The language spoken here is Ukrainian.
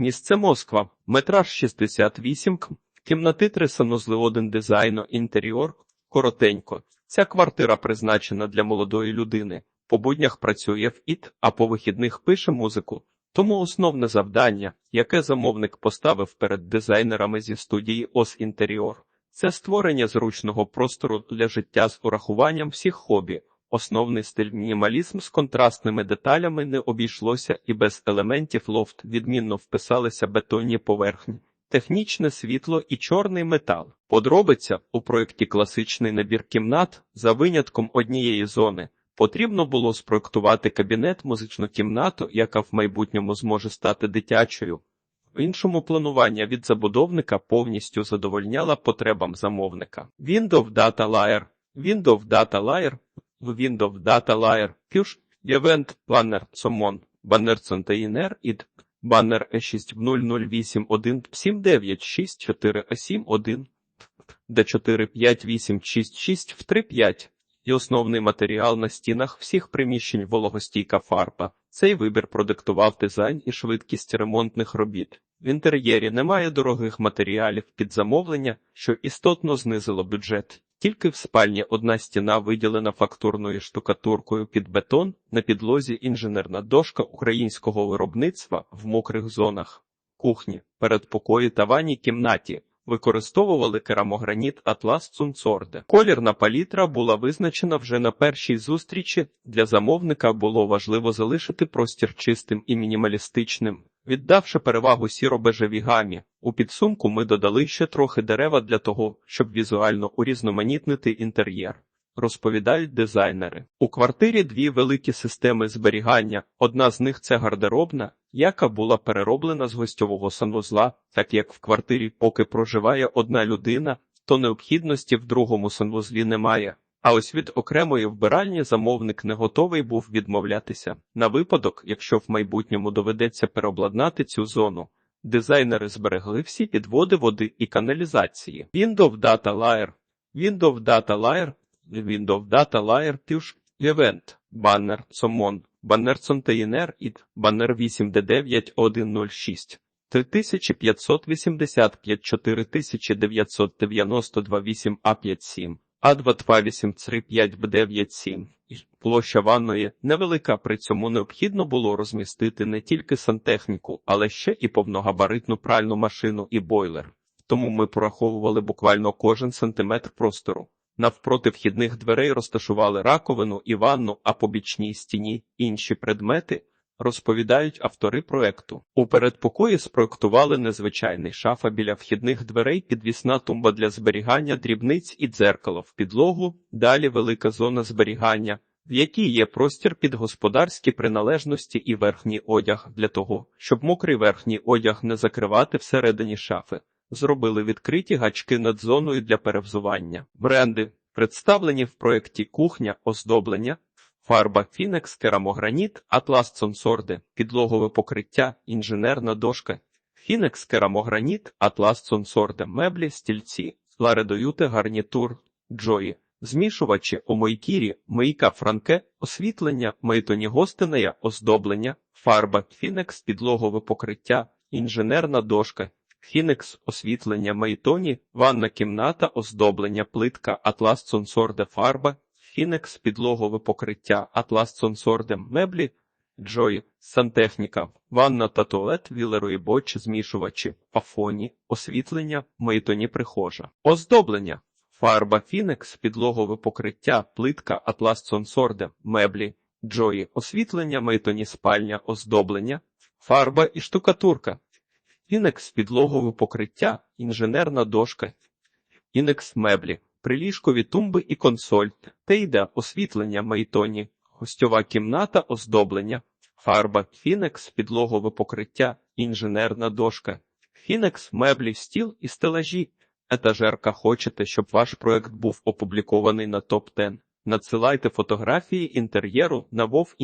Місце Москва, метраж 68 км, кімнати 3 санузли 1 дизайно, інтер'єр, коротенько. Ця квартира призначена для молодої людини. По буднях працює в ІТ, а по вихідних пише музику. Тому основне завдання, яке замовник поставив перед дизайнерами зі студії ОС Інтеріор, це створення зручного простору для життя з урахуванням всіх хобі. Основний стиль мінімалізм з контрастними деталями не обійшлося і без елементів лофт відмінно вписалися бетонні поверхні. Технічне світло і чорний метал. Подробиця у проєкті класичний набір кімнат за винятком однієї зони. Потрібно було спроектувати кабінет музичну кімнату, яка в майбутньому зможе стати дитячою. В іншому планування від забудовника повністю задовольняла потребам замовника. Windows Data Layer, Windows Data Layer, Windows Data Layer, Push, Event, Planner, Summon, Banner Container, id, Banner E E6 0081 796 71 D45866 в 35 і основний матеріал на стінах всіх приміщень вологостійка фарба. Цей вибір продиктував дизайн і швидкість ремонтних робіт. В інтер'єрі немає дорогих матеріалів під замовлення, що істотно знизило бюджет. Тільки в спальні одна стіна виділена фактурною штукатуркою під бетон, на підлозі інженерна дошка українського виробництва в мокрих зонах. Кухні, передпокої та ванній кімнаті використовували керамограніт Атлас Цунцорде. Колірна палітра була визначена вже на першій зустрічі. Для замовника було важливо залишити простір чистим і мінімалістичним. Віддавши перевагу сіро-бежевій гамі, у підсумку ми додали ще трохи дерева для того, щоб візуально урізноманітнити інтер'єр. Розповідають дизайнери. У квартирі дві великі системи зберігання. Одна з них це гардеробна, яка була перероблена з гостьового санвузла, так як в квартирі поки проживає одна людина, то необхідності в другому санвузлі немає. А ось від окремої вбиральні замовник не готовий був відмовлятися. На випадок, якщо в майбутньому доведеться переобладнати цю зону. Дизайнери зберегли всі підводи води і каналізації. Windows Data Layer, Windows Data Layer, Windows Data Layer Push, Event, Banner, Summon, Banner Container id, Banner 8D9106. 3585 4992 8A57 А22835Б97. Площа ванної невелика, при цьому необхідно було розмістити не тільки сантехніку, але ще і повногабаритну пральну машину і бойлер. Тому ми пораховували буквально кожен сантиметр простору. Навпроти вхідних дверей розташували раковину і ванну, а по бічній стіні інші предмети, розповідають автори проекту. У передпокої спроектували незвичайний шафа біля вхідних дверей, підвісна тумба для зберігання дрібниць і дзеркало в підлогу, далі велика зона зберігання, в якій є простір під господарські приналежності і верхній одяг для того, щоб мокрий верхній одяг не закривати всередині шафи. Зробили відкриті гачки над зоною для перевзування. Бренди представлені в проєкті кухня, оздоблення, фарба Фінекс, керамограніт, Атлас Цонсорде, підлогове покриття, інженерна дошка, Фінекс, керамограніт, Атлас Цонсорде, меблі, стільці, Ларедоюте, гарнітур, Джої, змішувачі, омойкірі, мийка франке, освітлення, мейтоні гостинея, оздоблення, фарба Фінекс, підлогове покриття, інженерна дошка, Фінекс, освітлення Мейтоні, ванна кімната, оздоблення, плитка, Атлас Цонсорде фарба, Фінекс, підлогове покриття, Атлас Цонсорде меблі, Джой, сантехніка, ванна та туалет, вілерої бочі, змішувачі, пафоні, освітлення, Мейтоні прихожа, оздоблення, фарба Фінекс, підлогове покриття, плитка, Атлас Цонсорде, меблі, Джої, освітлення, Мейтоні спальня, оздоблення, фарба і штукатурка. Інекс підлогове покриття, інженерна дошка, інекс меблі, приліжкові тумби і консоль, тейда, освітлення мейтоні, гостьова кімната, оздоблення, фарба, фінекс, підлогове покриття, інженерна дошка, фінекс, меблі, стіл і стелажі. Етажерка хочете, щоб ваш проект був опублікований на топ 10 Надсилайте фотографії інтер'єру на вов